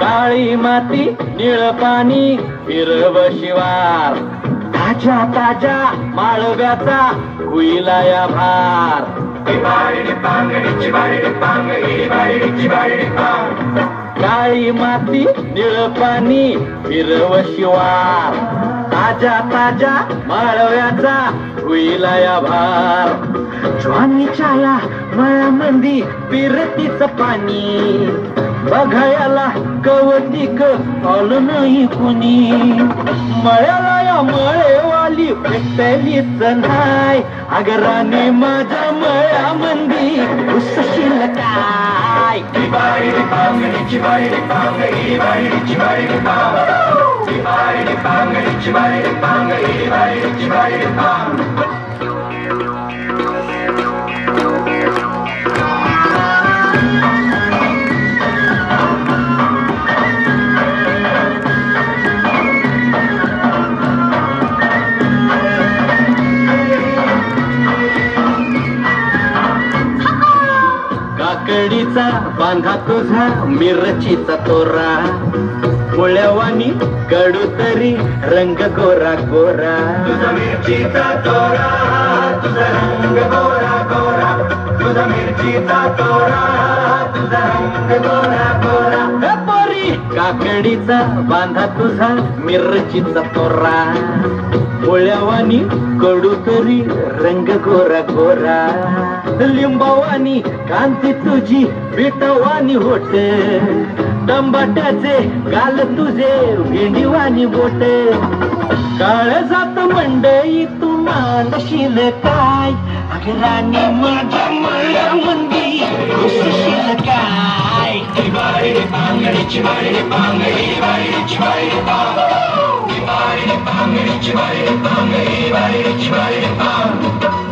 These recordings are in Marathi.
काळी माती निळ पाणी हिरव शिवार. ताज्या ताज्या माळव्याचा हुईला या भार. काळी माती निळ पाणी हिरव शिवार. ताज्या ताज्या माळव्याचा हुईला या भार. ज्वानीच्या या मळ्यामंदी पिरतीच पाणी. बघायला कवतिक आलं नाही कुणी. मळ्याला या मळेवाली भेटलीच नाही. अगराने माझ्या मळ्यामंदी उसशील काय? काकडीचा बांधा तुझा मिरचीचा तोरा. मुळ्यावानी कडू तरी रंग गोरा गोरा. तुझा मिरचीचा तोरा तुझा रंग गोरा गोरा. तुझा मिरचीचा तोरा तुझा रंग गोरा गोरा. काकडीचा बांधा तुझा मिरचीचा तोरा. पोळ्यावानी कडू तरी रंग गोरा गोरा. लिंबावानी कांती तुझी बिटवानी होट. टंबाट्याचे गाल तुझे भेंडीवानी बोट. काळ जात मंडई तू मानशील काय? अगराणी माझ्या मळ्या मंदी घुसशील काय नको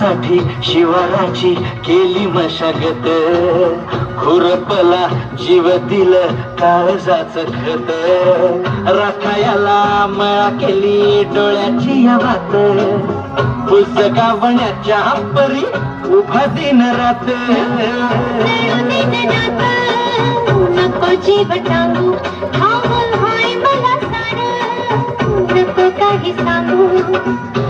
साठी शिवाराची केली मशागत. खुरपला जीव दिल काळजाच खत. राखायाला मळा केली डोळ्याची या वात पुस्तकावण्याच्या परी उभा दिन रात. नको जीव टांगू हाय मला नको काही सांगू.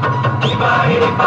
Bye.